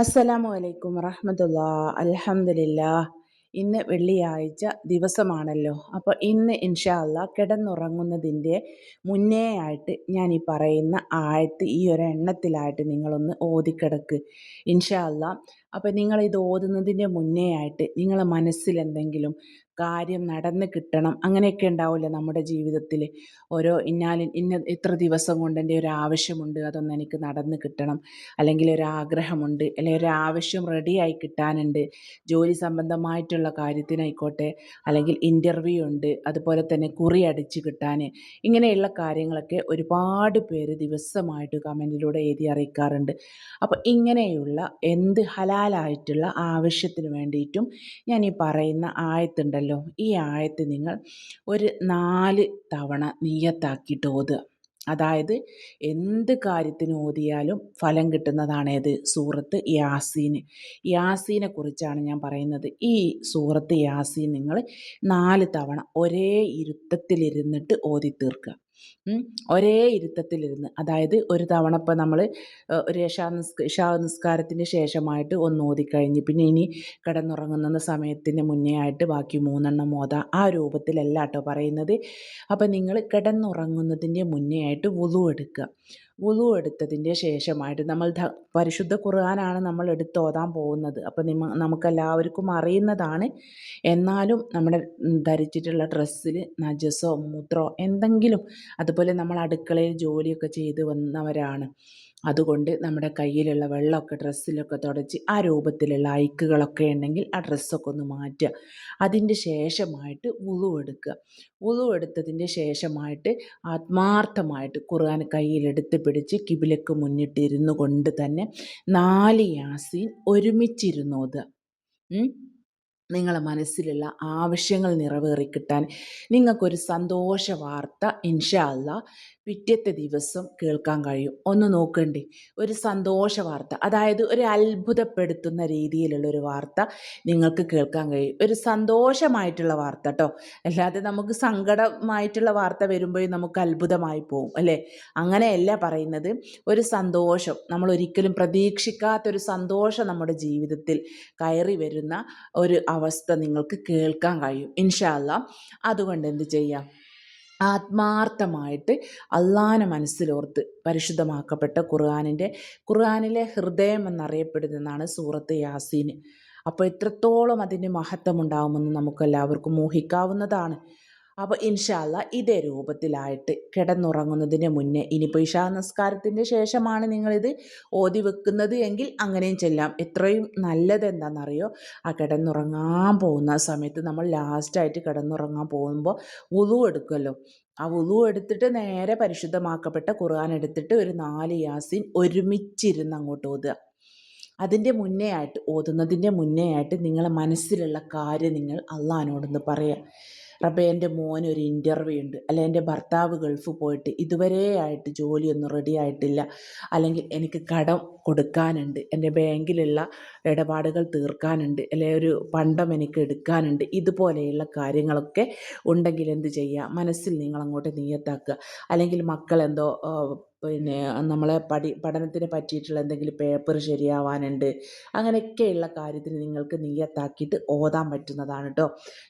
അസ്സലാമു അലൈക്കും വറഹമത്തുള്ള. അലഹമില്ല ഇന്ന് വെള്ളിയാഴ്ച ദിവസമാണല്ലോ. അപ്പോൾ ഇന്ന് ഇൻഷാല്ല കിടന്നുറങ്ങുന്നതിന്റെ മുന്നേ ആയിട്ട് ഞാൻ ഈ പറയുന്ന ആയത്ത് ഈ ഒരു എണ്ണത്തിലായിട്ട് നിങ്ങളൊന്ന് ഓതിക്കിടക്ക്. ഇൻഷാല്ല അപ്പോൾ നിങ്ങൾ ഇത് ഓതുന്നതിന്റെ മുന്നേ ആയിട്ട് നിങ്ങളെ മനസ്സിൽ എന്തെങ്കിലും കാര്യം നടന്ന് കിട്ടണം. അങ്ങനെയൊക്കെ ഉണ്ടാവില്ലേ നമ്മുടെ ജീവിതത്തിൽ ഓരോ ഇന്നാൽ ഇന്ന ഇത്ര ദിവസം കൊണ്ട് എന്റെ ഒരു ആവശ്യമുണ്ട് അതൊന്ന് എനിക്ക് നടന്ന് കിട്ടണം. അല്ലെങ്കിൽ ഒരു ആഗ്രഹമുണ്ട് അല്ലെങ്കിൽ ഒരു ആവശ്യം റെഡിയായി കിട്ടാനുണ്ട്. ജോലി സംബന്ധമായിട്ടുള്ള കാര്യത്തിനായിക്കോട്ടെ അല്ലെങ്കിൽ ഇന്റർവ്യൂ ഉണ്ട് അതുപോലെ തന്നെ കുറി അടിച്ച് കിട്ടാൻ ഇങ്ങനെയുള്ള കാര്യങ്ങളൊക്കെ ഒരുപാട് പേര് ദിവസമായിട്ട് കമന്റിലൂടെ എഴുതി അറിയിക്കാറുണ്ട്. അപ്പോൾ ഇങ്ങനെയുള്ള എന്ത് ഹലാലായിട്ടുള്ള ആവശ്യത്തിന് വേണ്ടിയിട്ടും ഞാൻ ഈ പറയുന്ന ആയത്തുണ്ടല്ലോ ഈ ആയത്ത് നിങ്ങൾ ഒരു നാല് തവണ നീയത്താക്കിയിട്ട് ഓതുക അതായത് എന്ത് കാര്യത്തിന് ഓതിയാലും ഫലം കിട്ടുന്നതാണേത് സൂറത്ത് യാസീന്. യാസീനെ കുറിച്ചാണ് ഞാൻ പറയുന്നത്. ഈ സൂറത്ത് യാസീൻ നിങ്ങൾ നാല് തവണ ഒരേ ഇരുത്തത്തിലിരുന്നിട്ട് ഓതി തീർക്കുക ഒരേ ഇരുത്തത്തിലിരുന്ന്. അതായത് ഒരു തവണ ഇപ്പോൾ നമ്മൾ ഒരു ഇഷാ നിസ്ക നിസ്കാരത്തിന് ശേഷമായിട്ട് ഒന്ന് ഓതിക്കഴിഞ്ഞ് പിന്നെ ഇനി കിടന്നുറങ്ങുന്ന സമയത്തിന് മുന്നേ ആയിട്ട് ബാക്കി മൂന്നെണ്ണം ഓതാം. ആ രൂപത്തിലല്ല കേട്ടോ പറയുന്നത്. അപ്പോൾ നിങ്ങൾ കിടന്നുറങ്ങുന്നതിന്റെ മുന്നേ ആയിട്ട് വുളു എടുക്കുക. വുളു എടുത്തതിന്റെ ശേഷമായിട്ട് നമ്മൾ പരിശുദ്ധ ഖുർആനാണ് നമ്മൾ എടുത്ത് ഓതാൻ പോകുന്നത്. അപ്പോൾ നിമ നമുക്കെല്ലാവർക്കും അറിയുന്നതാണ്. എന്നാലും നമ്മുടെ ധരിച്ചിട്ടുള്ള ഡ്രസ്സിൽ നജസോ മൂത്രോ എന്തെങ്കിലും അതുപോലെ നമ്മൾ അടുക്കളയിൽ ജോലിയൊക്കെ ചെയ്ത് വന്നവരാണ്. അതുകൊണ്ട് നമ്മുടെ കയ്യിലുള്ള വെള്ളമൊക്കെ ഡ്രസ്സിലൊക്കെ തുടച്ച് ആ രൂപത്തിലുള്ള ഐക്കുകളൊക്കെ ഉണ്ടെങ്കിൽ ആ ഡ്രസ്സൊക്കെ ഒന്ന് മാറ്റുക. അതിന്റെ ശേഷമായിട്ട് ഉളു എടുക്കുക. ഉളു എടുത്തതിന്റെ ശേഷമായിട്ട് ആത്മാർത്ഥമായിട്ട് ഖുർആൻ കയ്യിലെടുത്ത് പിടിച്ച് കിബിലക്ക് മുന്നിട്ടിരുന്നു കൊണ്ട് തന്നെ നാല് യാസീൻ ഒരുമിച്ചിരുന്നോത് നിങ്ങളെ മനസ്സിലുള്ള ആവശ്യങ്ങൾ നിറവേറി കിട്ടാൻ നിങ്ങൾക്കൊരു സന്തോഷ വാർത്ത ഇൻഷാ അല്ല പിറ്റത്തെ ദിവസം കേൾക്കാൻ കഴിയും. ഒന്ന് നോക്കണ്ടേ ഒരു സന്തോഷ വാർത്ത അതായത് ഒരു അത്ഭുതപ്പെടുത്തുന്ന രീതിയിലുള്ള ഒരു വാർത്ത നിങ്ങൾക്ക് കേൾക്കാൻ കഴിയും. ഒരു സന്തോഷമായിട്ടുള്ള വാർത്ത കേട്ടോ അല്ലാതെ നമുക്ക് സങ്കടമായിട്ടുള്ള വാർത്ത വരുമ്പോഴും നമുക്ക് അത്ഭുതമായി പോകും അല്ലേ? അങ്ങനെയല്ല പറയുന്നത്. ഒരു സന്തോഷം നമ്മൾ ഒരിക്കലും പ്രതീക്ഷിക്കാത്തൊരു സന്തോഷം നമ്മുടെ ജീവിതത്തിൽ കയറി വരുന്ന ഒരു അവസ്ഥ നിങ്ങൾക്ക് കേൾക്കാൻ കഴിയും. ഇൻഷാല്ല അതുകൊണ്ട് എന്ത് ചെയ്യാം? ആത്മാർത്ഥമായിട്ട് അള്ളാനെ മനസ്സിലോർത്ത് പരിശുദ്ധമാക്കപ്പെട്ട ഖുർആാനിന്റെ ഖുർആാനിലെ ഹൃദയം എന്നറിയപ്പെടുന്നതാണ് സൂറത്ത് യാസീൻ. അപ്പോൾ എത്രത്തോളം അതിന്റെ മഹത്വം ഉണ്ടാകുമെന്ന് നമുക്കെല്ലാവർക്കും മോഹിക്കാവുന്നതാണ് അപ്പോൾ ഇൻഷാല്ല ഇതേ രൂപത്തിലായിട്ട് കിടന്നുറങ്ങുന്നതിന് മുന്നേ ഇനിയിപ്പോൾ ഇഷാ നമസ്കാരത്തിന്റെ ശേഷമാണ് നിങ്ങളിത് ഓതി വെക്കുന്നത് എങ്കിൽ അങ്ങനെയും ചെല്ലാം. എത്രയും നല്ലത് എന്താണെന്നറിയോ ആ കിടന്നുറങ്ങാൻ പോകുന്ന സമയത്ത് നമ്മൾ ലാസ്റ്റായിട്ട് കിടന്നുറങ്ങാൻ പോകുമ്പോൾ ഉളു എടുക്കുമല്ലോ ആ ഉളു എടുത്തിട്ട് നേരെ പരിശുദ്ധമാക്കപ്പെട്ട ഖുർആൻ എടുത്തിട്ട് ഒരു നാല് യാസിൻ ഒരുമിച്ചിരുന്ന് അങ്ങോട്ട് ഓതുക. അതിന്റെ മുന്നേ ആയിട്ട് ഓതുന്നതിന്റെ മുന്നേ ആയിട്ട് നിങ്ങളെ മനസ്സിലുള്ള കാര്യം നിങ്ങൾ അള്ളഹാനോടൊന്ന് പറയുക റബ്ബേ എന്റെ മോന് ഒരു ഇന്റർവ്യൂ ഉണ്ട്. അല്ലെ എന്റെ ഭർത്താവ് ഗൾഫ് പോയിട്ട് ഇതുവരെ ആയിട്ട് ജോലിയൊന്നും റെഡി ആയിട്ടില്ല. അല്ലെങ്കിൽ എനിക്ക് കടം കൊടുക്കാനുണ്ട്. എന്റെ ബാങ്കിലുള്ള ഇടപാടുകൾ തീർക്കാനുണ്ട്. അല്ലെ ഒരു പണ്ടം എനിക്ക് എടുക്കാനുണ്ട്. ഇതുപോലെയുള്ള കാര്യങ്ങളൊക്കെ ഉണ്ടെങ്കിൽ എന്ത് ചെയ്യുക മനസ്സിൽ നിങ്ങൾ അങ്ങോട്ട് നീയത്താക്കുക. അല്ലെങ്കിൽ മക്കളെന്തോ പിന്നെ നമ്മളെ പഠി പഠനത്തിന് പറ്റിയിട്ടുള്ള എന്തെങ്കിലും പേപ്പർ ശരിയാവാനുണ്ട് അങ്ങനെയൊക്കെയുള്ള കാര്യത്തിന് നിങ്ങൾക്ക് നീയത്താക്കിയിട്ട് ഓതാൻ പറ്റുന്നതാണ് കേട്ടോ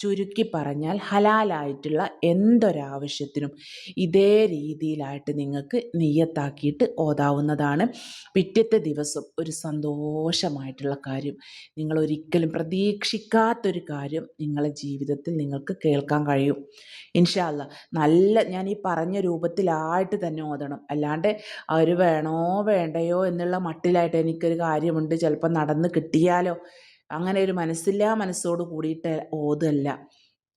ചുരുക്കി പറഞ്ഞാൽ ഹലാലായിട്ടുള്ള എന്തൊരാവശ്യത്തിനും ഇതേ രീതിയിലായിട്ട് നിങ്ങൾക്ക് നീയത്താക്കിയിട്ട് ഓതാവുന്നതാണ്. പിറ്റത്തെ ദിവസം ഒരു സന്തോഷമായിട്ടുള്ള കാര്യം. നിങ്ങൾ ഒരിക്കലും പ്രതീക്ഷിക്കാത്തൊരു കാര്യം നിങ്ങളുടെ ജീവിതത്തിൽ നിങ്ങൾക്ക് കേൾക്കാൻ കഴിയും. ഇൻഷാല്ല നല്ല ഞാൻ ഈ പറഞ്ഞ രൂപത്തിലായിട്ട് തന്നെ ഓതണം. അല്ല അല്ലാണ്ട് അവർ വേണോ വേണ്ടയോ എന്നുള്ള മട്ടിലായിട്ട് എനിക്കൊരു കാര്യമുണ്ട് ചിലപ്പോൾ നടന്ന് കിട്ടിയാലോ. അങ്ങനെ ഒരു മനസ്സില്ലാ മനസ്സോട് കൂടിയിട്ട് ഓതല്ല.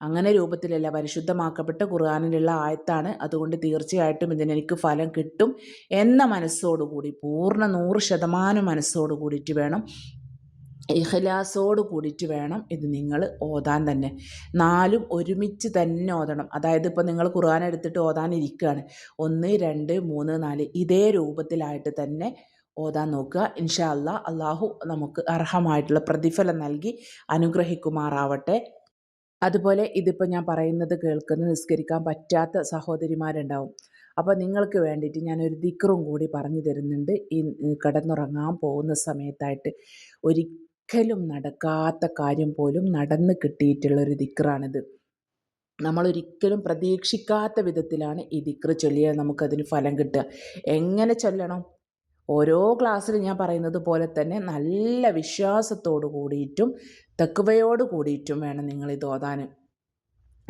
അങ്ങനെ രൂപത്തിലല്ല പരിശുദ്ധമാക്കപ്പെട്ട ഖുർആാനിലുള്ള ആയത്താണ്. അതുകൊണ്ട് തീർച്ചയായിട്ടും ഇതിനെനിക്ക് ഫലം കിട്ടും എന്ന മനസ്സോടുകൂടി പൂർണ നൂറ് ശതമാനം മനസ്സോട് കൂടിയിട്ട് വേണം ഇഹ്ലാസോട് കൂടിയിട്ട് വേണം ഇത് നിങ്ങൾ ഓതാൻ തന്നെ. നാലും ഒരുമിച്ച് തന്നെ ഓതണം. അതായത് ഇപ്പോൾ നിങ്ങൾ ഖുർആൻ എടുത്തിട്ട് ഓതാനിരിക്കുകയാണ്. ഒന്ന് രണ്ട് മൂന്ന് നാല് ഇതേ രൂപത്തിലായിട്ട് തന്നെ ഓതാൻ നോക്കുക. ഇൻഷാ അല്ലാ അള്ളാഹു നമുക്ക് അർഹമായിട്ടുള്ള പ്രതിഫലം നൽകി അനുഗ്രഹിക്കുമാറാവട്ടെ. അതുപോലെ ഇതിപ്പോൾ ഞാൻ പറയുന്നത് കേൾക്കുന്ന നിസ്കരിക്കാൻ പറ്റാത്ത സഹോദരിമാരുണ്ടാവും. അപ്പോൾ നിങ്ങൾക്ക് വേണ്ടിയിട്ട് ഞാനൊരു ദിക്റും കൂടി പറഞ്ഞു തരുന്നുണ്ട്. ഈ കിടന്നുറങ്ങാൻ പോകുന്ന സമയത്തായിട്ട്. ഒരിക്കലും നടക്കാത്ത കാര്യം പോലും നടന്ന് കിട്ടിയിട്ടുള്ളൊരു ദിക്റാണിത്. നമ്മളൊരിക്കലും പ്രതീക്ഷിക്കാത്ത വിധത്തിലാണ് ഈ ദിക്റ് ചൊല്ലിയാൽ നമുക്കതിന് ഫലം കിട്ടുക. എങ്ങനെ ചൊല്ലണം? ഓരോ ക്ലാസ്സിൽ ഞാൻ പറയുന്നത് പോലെ തന്നെ നല്ല വിശ്വാസത്തോടു കൂടിയിട്ടും തെക്കുവയോട് കൂടിയിട്ടും വേണം നിങ്ങളിത് ഓതാൻ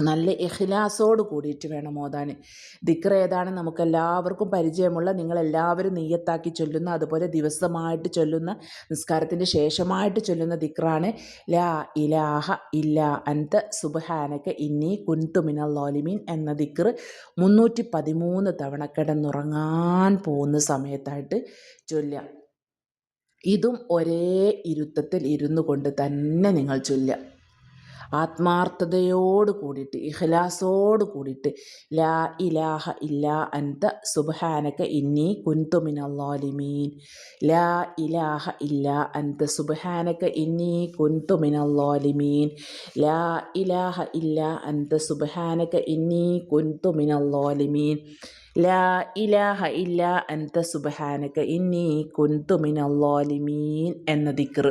നല്ല ഇഖ്ലാസോട് കൂടിയിട്ട് വേണം ഓതാൻ. ദിക്ർ ഏതാണ്? നമുക്കെല്ലാവർക്കും പരിചയമുള്ള നിങ്ങളെല്ലാവരും നെയ്യത്താക്കി ചൊല്ലുന്ന അതുപോലെ ദിവസമായിട്ട് ചൊല്ലുന്ന നിസ്കാരത്തിന്റെ ശേഷമായിട്ട് ചൊല്ലുന്ന ദിക്റാണ്. ലാ ഇലാഹ ഇല്ല അന്ത സുബഹാനക്ക് ഇന്നി കുൻതുമിനല്ലോലിമീൻ എന്ന ദിക്ർ മുന്നൂറ്റി പതിമൂന്ന് തവണ കിടന്നുറങ്ങാൻ പോകുന്ന സമയത്തായിട്ട് ചൊല്ലുക. ഇതും ഒരേ ഇരുത്തത്തിൽ ഇരുന്നു കൊണ്ട് തന്നെ നിങ്ങൾ ചൊല്ലുക. ആത്മാർത്ഥതയോട് കൂടിയിട്ട് ഇഖ്ലാസോട് കൂടിയിട്ട് ലാ ഇലാഹ ഇല്ലാ അൻത സുബ്ഹാനക ഇന്നി കുന്തു മിനല്ലാലിമീൻ. ലാ ഇലാഹ ഇല്ലാ അൻത സുബ്ഹാനക ഇന്നി കുന്തു മിനല്ലാലിമീൻ. ലാ ഇലാഹ ഇല്ലാ അൻത സുബ്ഹാനക ഇന്നി കുന്തു മിനല്ലാലിമീൻ. ലാ ഇലാഹ ഇല്ല അൻത സുബ്ഹാനക ഇന്നി കുന്തു മിനല്ലാലിമീൻ എന്ന ദിക്ർ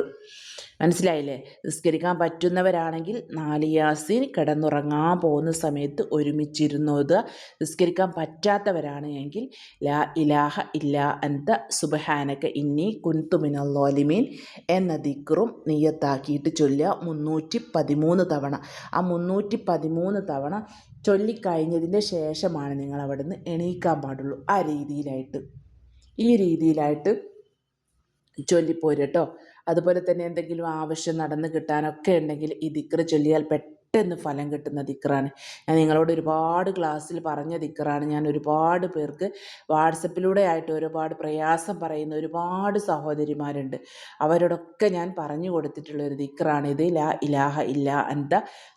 മനസ്സിലായില്ലേ? നിസ്കരിക്കാൻ പറ്റുന്നവരാണെങ്കിൽ നാല് യാസീൻ കിടന്നുറങ്ങാൻ പോകുന്ന സമയത്ത് ഒരുമിച്ചിരുന്നത് നിസ്കരിക്കാൻ പറ്റാത്തവരാണ് എങ്കിൽ ലാ ഇലാഹ ഇല്ല അൻത സുബഹാനക ഇന്നി കുന്തുമിനല്ലോലിമീൻ എന്ന ദിക്റും നീയത്താക്കിയിട്ട് ചൊല്ലുക മുന്നൂറ്റി പതിമൂന്ന് തവണ. ആ മുന്നൂറ്റി പതിമൂന്ന് തവണ ചൊല്ലിക്കഴിഞ്ഞതിന്റെ ശേഷമാണ് നിങ്ങൾ അവിടുന്ന് എണീക്കാൻ പാടുള്ളൂ ആ രീതിയിലായിട്ട്. ഈ രീതിയിലായിട്ട് ചൊല്ലിപ്പോരട്ടോ അതുപോലെ തന്നെ എന്തെങ്കിലും ആവശ്യം നടന്നു കിട്ടാനൊക്കെ ഉണ്ടെങ്കിൽ ഈ ദിക്ര ചൊല്ലിയാൽ പെട്ടെന്ന് ഫലം കിട്ടുന്ന ദിക്റാണ്. ഞാൻ നിങ്ങളോട് ഒരുപാട് ക്ലാസ്സിൽ പറഞ്ഞ ദിക്റാണ്. ഞാൻ ഒരുപാട് പേർക്ക് വാട്സപ്പിലൂടെ ആയിട്ട് ഒരുപാട് പ്രയാസം പറയുന്ന ഒരുപാട് സഹോദരിമാരുണ്ട്. അവരോടൊക്കെ ഞാൻ പറഞ്ഞു കൊടുത്തിട്ടുള്ള ഒരു ദിക്റാണ് ഇത്. ലാ ഇലാഹ ഇല്ല അന്ത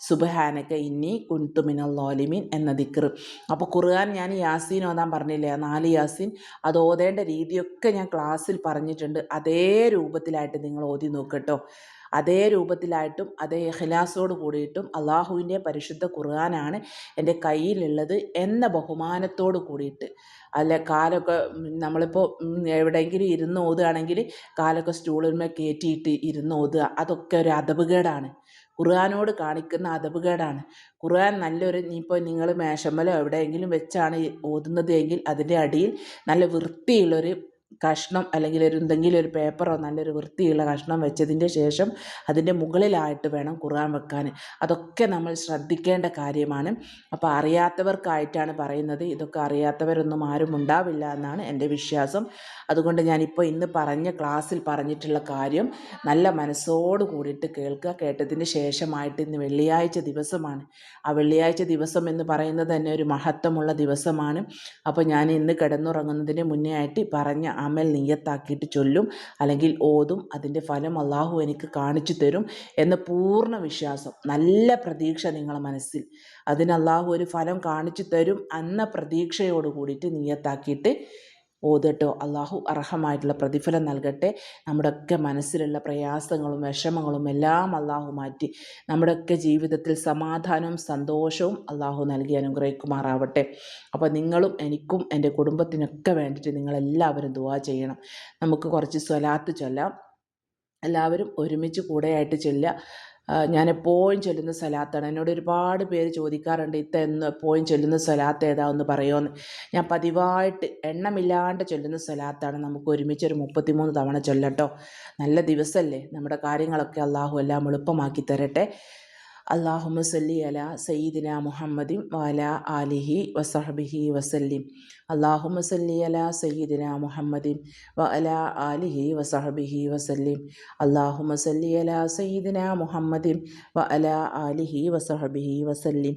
സുബഹാനക്ക ഇന്നി കുൻതുമിനല്ലോലിമീൻ എന്ന ദിക്ർ അപ്പോൾ ഖുർആൻ ഞാൻ യാസീൻ ഓതാൻ പറഞ്ഞില്ലേ? നാല് യാസീൻ. അത് ഓതേണ്ട രീതിയൊക്കെ ഞാൻ ക്ലാസ്സിൽ പറഞ്ഞിട്ടുണ്ട്. അതേ രൂപത്തിലായിട്ട് നിങ്ങൾ ഓതി നോക്കട്ടോ അതേ രൂപത്തിലായിട്ടും അതേ ഇഖ്ലാസോട് കൂടിയിട്ടും അള്ളാഹുവിന്റെ പരിശുദ്ധ ഖുർആനാണ് എന്റെ കയ്യിലുള്ളത് എന്ന ബഹുമാനത്തോട് കൂടിയിട്ട്. അല്ല കാലൊക്കെ നമ്മളിപ്പോൾ എവിടെയെങ്കിലും ഇരുന്ന് ഓതുകയാണെങ്കിൽ കാലൊക്കെ സ്റ്റൂളിന്മേൽ കയറ്റിയിട്ട് ഇരുന്ന് ഓതുക. അതൊക്കെ ഒരു അതപകേടാണ് ഖുർആാനോട് കാണിക്കുന്ന അതപകേടാണ് ഖുർആൻ നല്ലൊരു ഇപ്പോൾ നിങ്ങൾ മേശമ്മലോ എവിടെയെങ്കിലും വെച്ചാണ് ഓതുന്നത് എങ്കിൽ അതിന്റെ അടിയിൽ നല്ല വൃത്തിയുള്ളൊരു കഷ്ണം അല്ലെങ്കിൽ ഒരു എന്തെങ്കിലും ഒരു പേപ്പറോ നല്ലൊരു വൃത്തിയുള്ള കഷ്ണം വെച്ചതിന്റെ ശേഷം അതിന്റെ മുകളിലായിട്ട് വേണം ഖുർആൻ വെക്കാൻ. അതൊക്കെ നമ്മൾ ശ്രദ്ധിക്കേണ്ട കാര്യമാണ്. അപ്പോൾ അറിയാത്തവർക്കായിട്ടാണ് പറയുന്നത്. ഇതൊക്കെ അറിയാത്തവരൊന്നും ആരും ഉണ്ടാവില്ല എന്നാണ് എന്റെ വിശ്വാസം. അതുകൊണ്ട് ഞാനിപ്പോൾ ഇന്ന് പറഞ്ഞ ക്ലാസ്സിൽ പറഞ്ഞിട്ടുള്ള കാര്യം നല്ല മനസ്സോട് കൂടിയിട്ട് കേൾക്കുക. കേട്ടതിന് ശേഷമായിട്ട് ഇന്ന് വെള്ളിയാഴ്ച ദിവസമാണ്. ആ വെള്ളിയാഴ്ച ദിവസം എന്ന് പറയുന്നത് തന്നെ ഒരു മഹത്വമുള്ള ദിവസമാണ്. അപ്പോൾ ഞാൻ ഇന്ന് കിടന്നുറങ്ങുന്നതിന് മുന്നേ ആയിട്ട് പറഞ്ഞ അമൽ നിയത്താക്കിയിട്ട് ചൊല്ലും. അല്ലെങ്കിൽ ഓതും. അതിന്റെ ഫലം അള്ളാഹു എനിക്ക് കാണിച്ചു തരും എന്ന പൂർണ വിശ്വാസം. നല്ല പ്രതീക്ഷ നിങ്ങളെ മനസ്സിൽ. അതിന് അള്ളാഹു ഒരു ഫലം കാണിച്ചു തരും എന്ന പ്രതീക്ഷയോട് കൂടിയിട്ട് നിയത്താക്കിയിട്ട് ഓതട്ടോ. അള്ളാഹു അർഹമായിട്ടുള്ള പ്രതിഫലം നൽകട്ടെ. നമ്മുടെയൊക്കെ മനസ്സിലുള്ള പ്രയാസങ്ങളും വിഷമങ്ങളും എല്ലാം അള്ളാഹു മാറ്റി. നമ്മുടെയൊക്കെ ജീവിതത്തിൽ സമാധാനവും സന്തോഷവും അള്ളാഹു നൽകി അനുഗ്രഹിക്കുമാറാവട്ടെ. അപ്പോൾ നിങ്ങളും എനിക്കും എന്റെ കുടുംബത്തിനൊക്കെ വേണ്ടിയിട്ട് നിങ്ങളെല്ലാവരും ദുവാ ചെയ്യണം. നമുക്ക് കുറച്ച് സ്വലാത്ത് ചൊല്ലാം. എല്ലാവരും ഒരുമിച്ച് കൂടെയായിട്ട് ചൊല്ലുക. ഞാൻ എപ്പോഴും ചൊല്ലുന്ന സ്ഥലത്താണ് എന്നോട് ഒരുപാട് പേര് ചോദിക്കാറുണ്ട് ഇത്ത എന്ന് എപ്പോഴും ചൊല്ലുന്ന സ്ഥലത്ത് ഏതാ പറയുമെന്ന് ഞാൻ പതിവായിട്ട് എണ്ണമില്ലാണ്ട് ചൊല്ലുന്ന സ്ഥലത്താണ് നമുക്ക് ഒരുമിച്ച് ഒരു മുപ്പത്തിമൂന്ന് തവണ ചൊല്ലട്ടോ. നല്ല ദിവസമല്ലേ നമ്മുടെ കാര്യങ്ങളൊക്കെ അള്ളാഹു എല്ലാം എളുപ്പമാക്കി തരട്ടെ. അള്ളാഹുമ സല്ലി അല സയ്യിദിന മുഹമ്മദിൻ വാല ആലിഹി വസഹബിഹി വസല്ലിം. അള്ളാഹുമ സല്ലി അല സയ്യിദിന മുഹമ്മദിൻ വ അല ആലിഹി വസഹബിഹി വസല്ലിം. അള്ളാഹുമ സല്ലി അല സയ്യിദിന മുഹമ്മദിൻ വ അല ആലിഹി വസഹബിഹി വസല്ലിം.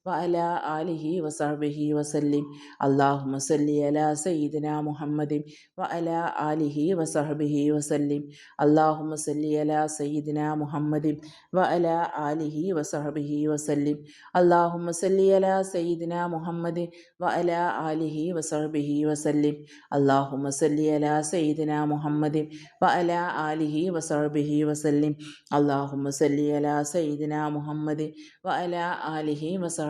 വഅല ആലിഹി വസാബിഹി വസല്ലിം. അള്ളാഹു മസല്ലി അലാ സയ്യിദിന മുഹമ്മദിൻ വഅല ആലിഹി വസാബിഹി വസല്ലിം. അള്ളാഹു മസല്ലി അലാ സയ്യിദിന മുഹമ്മദിൻ വഅല ആലിഹി വസാബിഹി വസല്ലിം. അള്ളാഹു മസല്ലി അലാ സയ്യിദിന മുഹമ്മദിൻ വഅല ആലിഹി വസാബിഹി വസല്ലിം. അള്ളാഹു മസല്ലി അലാ സയ്യിദിന മുഹമ്മദിൻ വഅല ആലിഹി വസാബിഹി വസല്ലിം. അള്ളാഹു മസല്ലി അലാ സയ്യിദിന മുഹമ്മദിൻ വഅല ആലിഹി വസാ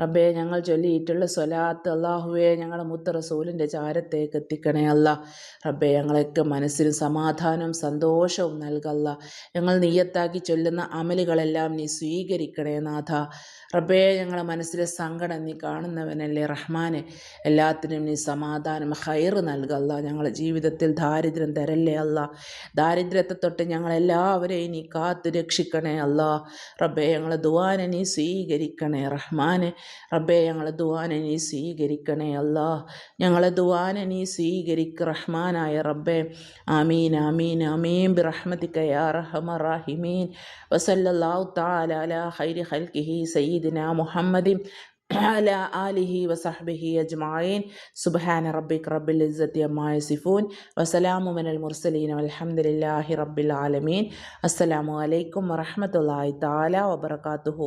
റബ്ബേ ഞങ്ങൾ ചൊല്ലിയിട്ടുള്ള സ്വലാത്ത് അള്ളാഹുവേ ഞങ്ങളെ മുത്ത റസൂലിന്റെ ചാരത്തേക്ക് എത്തിക്കണേ അല്ല. റബ്ബേ ഞങ്ങളൊക്കെ മനസ്സിന് സമാധാനവും സന്തോഷവും നൽകല്ല ഞങ്ങൾ നീയത്താക്കി ചൊല്ലുന്ന അമലുകളെല്ലാം നീ സ്വീകരിക്കണേ നാഥ. റബ്ബേ ഞങ്ങളെ മനസ്സിലെ സങ്കടം നീ കാണുന്നവനല്ലേ റഹ്മാനെ. എല്ലാത്തിനും നീ സമാധാനം ഹൈർ നൽകല്ല ഞങ്ങളുടെ ജീവിതത്തിൽ ദാരിദ്ര്യം തരല്ലേ അല്ല. ദാരിദ്ര്യത്തെ തൊട്ട് ഞങ്ങളെല്ലാവരെയും നീ കാത്തു രക്ഷിക്കണേ അല്ല. റബ്ബേ ഞങ്ങളെ ദുവാനെ നീ സ്വീകരിക്കണേ റഹ്മാനെ. റബ്ബേ ഞങ്ങളെ ദുവാനെ നീ സ്വീകരിക്കണേ അല്ലാ ഞങ്ങളെ ദുവാനെ നീ സ്വീകരിക്ക റഹ്മാനായ റബ്ബേ ആമീൻ ആമീൻ ആമീൻ ബിറഹ്മതിക യാ റഹ്മ റാഹിമീൻ വസല്ലല്ലാഹു തആല അലാ ഖൈരി ഖൽഖിഹി സയ്യിദിന മുഹമ്മദിൻ على آله وصحبه أجمعين سبحان ربك رب العزة عما يصفون وسلام من المرسلين والحمد لله رب العالمين السلام عليكم ورحمة الله تعالى وبركاته